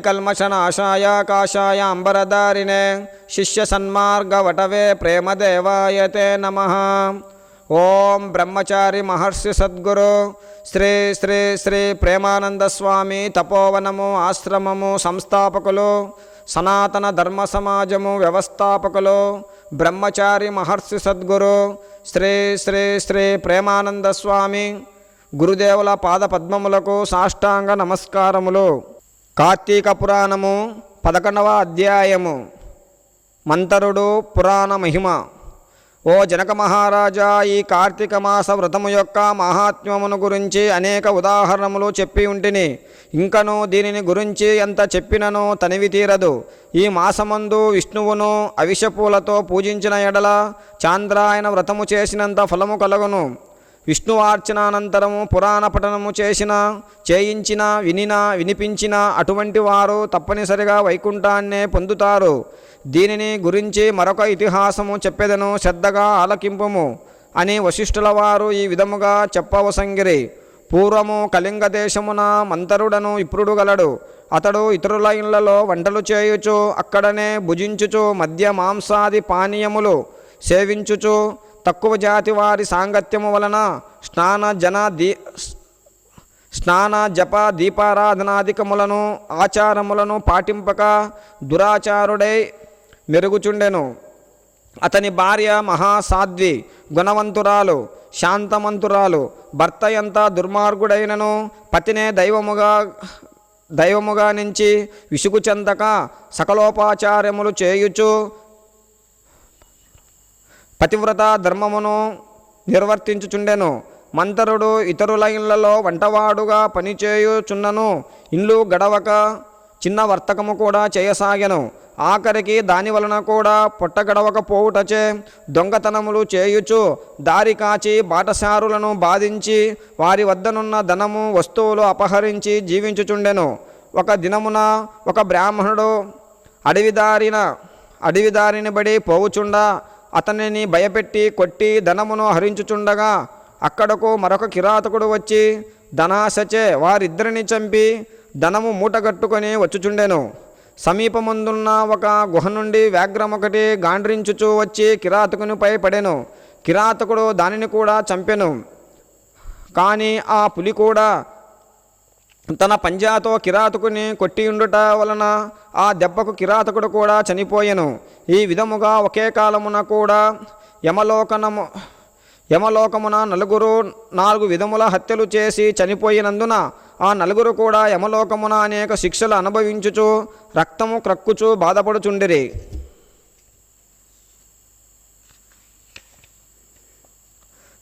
కలికల్మషనాశాయ కాషాయ అంబరధారిణే శిష్య సన్మార్గవటవే ప్రేమదేవాయ నమ ఓం బ్రహ్మచారి మహర్షి సద్గురు శ్రీ శ్రీ శ్రీ ప్రేమానంద స్వామి తపోవనము ఆశ్రమము సంస్థాపకులు సనాతన ధర్మ సమాజము వ్యవస్థాపకులు బ్రహ్మచారి మహర్షి సద్గురు శ్రీ శ్రీ శ్రీ ప్రేమానంద స్వామి గురుదేవుల పాద పద్మములకు సాష్టాంగ నమస్కారములు। కార్తీక పురాణము పదకొండవ అధ్యాయము. మంతరుడు పురాణ మహిమ. ఓ జనక మహారాజా ఈ కార్తీక మాస వ్రతము యొక్క మహాత్మ్యమును గురించి అనేక ఉదాహరణములు చెప్పి ఉంటిని. ఇంకను దీనిని గురించి ఎంత చెప్పినను తనివి తీరదు. ఈ మాసమందు విష్ణువును అవిషపూలతో పూజించిన ఎడల చాంద్రాయన వ్రతము చేసినంత ఫలము కలుగును. విష్ణువార్చనానంతరము పురాణ పఠనము చేసిన చేయించిన వినిన వినిపించిన అటువంటి వారు తప్పనిసరిగా వైకుంఠాన్నే పొందుతారు. దీనిని గురించి మరొక ఇతిహాసము చెప్పెదను శ్రద్ధగా ఆలకింపుము అని వశిష్ఠుల వారు ఈ విధముగా చెప్పవసంగిరి. పూర్వము కళింగ దేశమున మంతరుడను ఇప్పుడు గలడు. అతడు ఇతరుల ఇళ్ళలో వంటలు చేయుచు అక్కడనే భుజించుచు మద్య మాంసాది పానీయములు సేవించుచు తక్కువ జాతి వారి సాంగత్యము వలన స్నాన జన దీ స్నాన జప దీపారాధనాధికములను ఆచారములను పాటింపక దురాచారుడై మెరుగుచుండెను. అతని భార్య మహాసాధ్వి గుణవంతురాలు శాంతమంతురాలు భర్త ఎంత దుర్మార్గుడైనను పతినే దైవముగా దైవముగా నుంచి విసుగు చెందక సకలోపాచార్యములు చేయుచు పతివ్రత ధర్మమును నిర్వర్తించుచుండెను. మంతరుడు ఇతరుల ఇళ్ళలో వంటవాడుగా పనిచేయుచున్నను. ఇల్లు గడవక చిన్న వర్తకము కూడా చేయసాగెను. ఆఖరికి దాని వలన కూడా పొట్టగడవకపోవుటచే దొంగతనములు చేయుచు దారి కాచి బాటసారులను బాధించి వారి వద్దనున్న ధనము వస్తువులు అపహరించి జీవించుచుండెను. ఒక దినమున ఒక బ్రాహ్మణుడు అడవిదారిన అడవిదారిని బడి పోవుచుండా అతనిని భయపెట్టి కొట్టి ధనమును హరించుచుండగా అక్కడకు మరొక కిరాతకుడు వచ్చి ధనాశచే వారిద్దరిని చంపి ధనము మూటగట్టుకొని వచ్చుచుండెను. సమీపముందున్న ఒక గుహ నుండి వ్యాఘ్రం ఒకటి గాండ్రించుచూ వచ్చి కిరాతకునిపై పడెను. కిరాతకుడు దానిని కూడా చంపెను. కానీ ఆ పులి కూడా తన పంజాతో కిరాతకుని కొట్టియుండుట వలన ఆ దెబ్బకు కిరాతకుడు కూడా చనిపోయెను. ఈ విధముగా ఒకే కాలమున కూడా యమలోకనము యమలోకమున నలుగురు నాలుగు విధముల హత్యలు చేసి చనిపోయినందున ఆ నలుగురు కూడా యమలోకమున అనేక శిక్షలు అనుభవించుచు రక్తము క్రక్కుచు బాధపడుచుండిరి.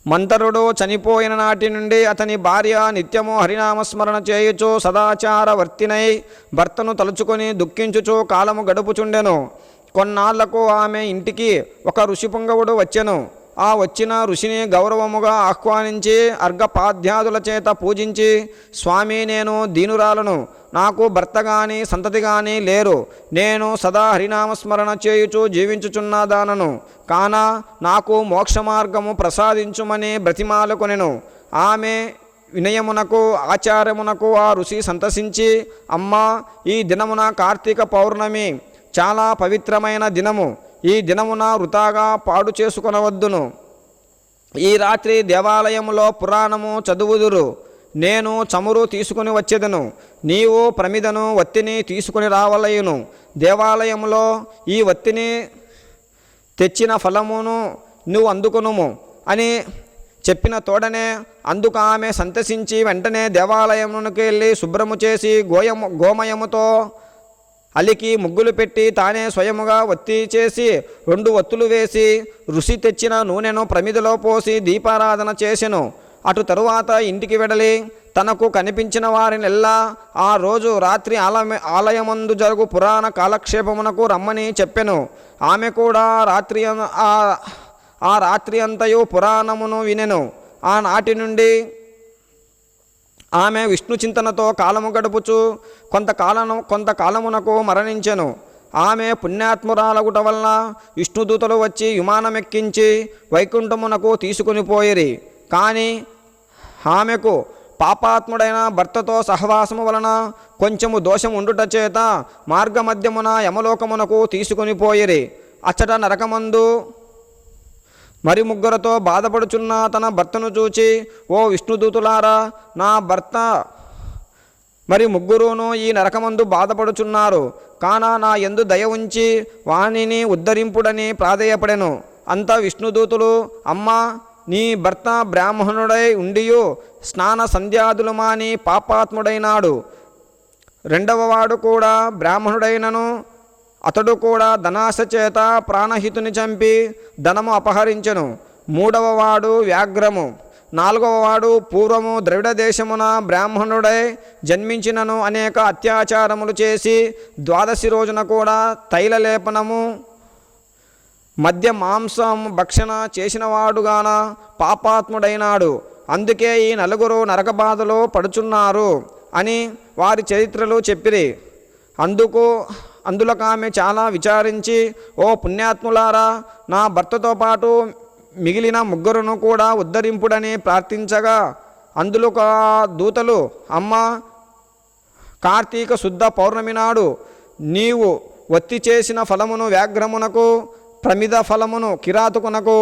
మంతరుడు చనిపోయిన నాటి నుండి అతని భార్య నిత్యము హరినామస్మరణ చేయుచు సదాచార వర్తినై భర్తను తలుచుకొని దుఃఖించుచు కాలము గడుపుచుండెను. కొన్నాళ్ళకు ఆమె ఇంటికి ఒక ఋషిపుంగవుడు వచ్చెను. ఆ వచ్చిన ఋషిని గౌరవముగా ఆహ్వానించి అర్ఘపాధ్యాదుల చేత పూజించి స్వామి నేను దీనురాలను. నాకు భర్త గాని సంతతి గాని లేరు. నేను సదా హరినామస్మరణ చేయుచు జీవించుచున్నదానను. కాన నాకు మోక్ష మార్గము ప్రసాదించుమని బ్రతిమాలుకొనెను ఆమె వినయమునకు ఆచారమునకు ఆ ఋషి సంతసించి అమ్మా ఈ దినమున కార్తీక పౌర్ణమి. చాలా పవిత్రమైన దినము. ఈ దినమున వృతాగా పాడు చేసుకునవద్దును. ఈ రాత్రి దేవాలయములో పురాణము చదువుదురు. నేను చమురు తీసుకుని వచ్చేదను. నీవు ప్రమిదను వత్తిని తీసుకుని రావలయును. దేవాలయములో ఈ వత్తిని తెచ్చిన ఫలమును నువ్వు అందుకునుము అని చెప్పిన తోడనే అందుకు ఆమె సంతసించి వెంటనే దేవాలయమునకు వెళ్ళి శుభ్రము చేసి గోయము గోమయముతో అలికి ముగ్గులు పెట్టి తానే స్వయముగా ఒత్తి చేసి రెండు ఒత్తులు వేసి ఋషి తెచ్చిన నూనెను ప్రమిదలో పోసి దీపారాధన చేసెను. అటు తరువాత ఇంటికి వెడలి తనకు కనిపించిన వారినెల్లా ఆ రోజు రాత్రి ఆలయ ఆలయమందు జరుగు పురాణ కాలక్షేపమునకు రమ్మని చెప్పెను. ఆమె కూడా రాత్రి ఆ రాత్రి అంతయు పురాణమును వినెను. ఆనాటి నుండి ఆమె విష్ణు చింతనతో కాలము గడుపుచు కొంతకాలము కొంతకాలమునకు మరణించెను. ఆమె పుణ్యాత్మురాలగుట వలన విష్ణుదూతలు వచ్చి విమానమెక్కించి వైకుంఠమునకు తీసుకుని పోయిరి. కానీ ఆమెకు పాపాత్ముడైన భర్తతో సహవాసము వలన కొంచెము దోషం ఉండుట చేత మార్గమధ్యమున యమలోకమునకు తీసుకొని పోయిరి. అచ్చట నరకమందు మరి ముగ్గురతో బాధపడుచున్న తన భర్తను చూచి ఓ విష్ణుదూతులారా నా భర్త మరి ముగ్గురును ఈ నరకమందు బాధపడుచున్నారు. కాన నా ఎందు దయ ఉంచి వాణిని ఉద్ధరింపుడని ప్రాధేయపడెను. అంత విష్ణుదూతులు అమ్మా నీ భర్త బ్రాహ్మణుడై ఉండియు స్నాన సంధ్యాదులు మాని పాపాత్ముడైనాడు. రెండవ వాడు కూడా బ్రాహ్మణుడైనను అతడు కూడా ధనాశ చేత ప్రాణహితుని చంపి ధనము అపహరించెను. మూడవవాడు వ్యాఘ్రము. నాలుగవ వాడు పూర్వము ద్రవిడ దేశమున బ్రాహ్మణుడై జన్మించినను అనేక అత్యాచారములు చేసి ద్వాదశి రోజున కూడా తైలలేపనము మధ్య మాంసం భక్షణ చేసినవాడుగాన పాపాత్ముడైనాడు. అందుకే ఈ నలుగురు నరకబాధలో పడుచున్నారు అని వారి చరిత్రలు చెప్పిరి. అందుకు అందులోకి ఆమె చాలా విచారించి ఓ పుణ్యాత్ములారా నా భర్తతో పాటు మిగిలిన ముగ్గురును కూడా ఉద్ధరింపుడని ప్రార్థించగా అందులో దూతలు అమ్మ కార్తీక శుద్ధ పౌర్ణమి నాడు నీవు ఒత్తి చేసిన ఫలమును వ్యాఘ్రమునకు ప్రమిద ఫలమును కిరాతుకునకు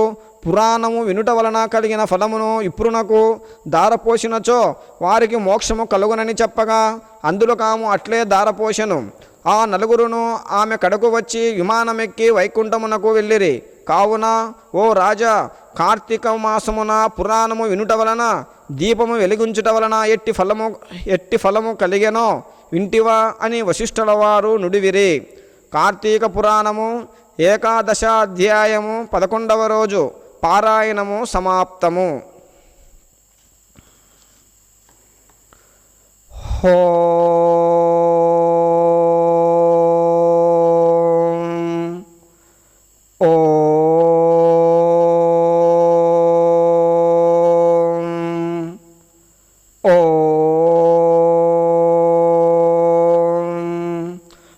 పురాణము వినుట వలన కలిగిన ఫలమును ఇప్పుడునకు దారపోసినచో వారికి మోక్షము కలుగునని చెప్పగా అందులో కాము అట్లే దారపోసెను ఆ నలుగురును ఆమె కడకు వచ్చి విమానమెక్కి వైకుంఠమునకు వెళ్ళిరి. కావున ఓ రాజా కార్తీక మాసమున పురాణము వినుట వలన దీపము వెలిగించుట వలన ఎట్టి ఫలము ఎట్టి ఫలము కలిగెనో వింటివా అని వశిష్ఠుల వారు నుడివిరి. కార్తీక పురాణము ఏకాదశాధ్యాయము పదకొండవ రోజు. పారాయణము సమాప్తము. హోం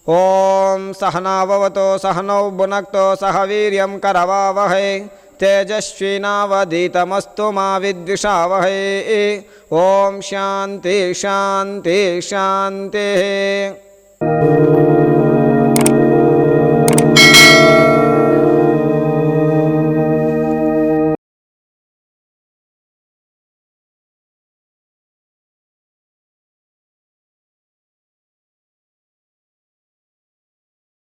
ఓం సహనావవతో సహనౌ భునక్తో సహ వీర్యం तेजस्विनावधितमस्तु मा विद्विषावहै। ॐ शान्ति शान्ति शान्तिः।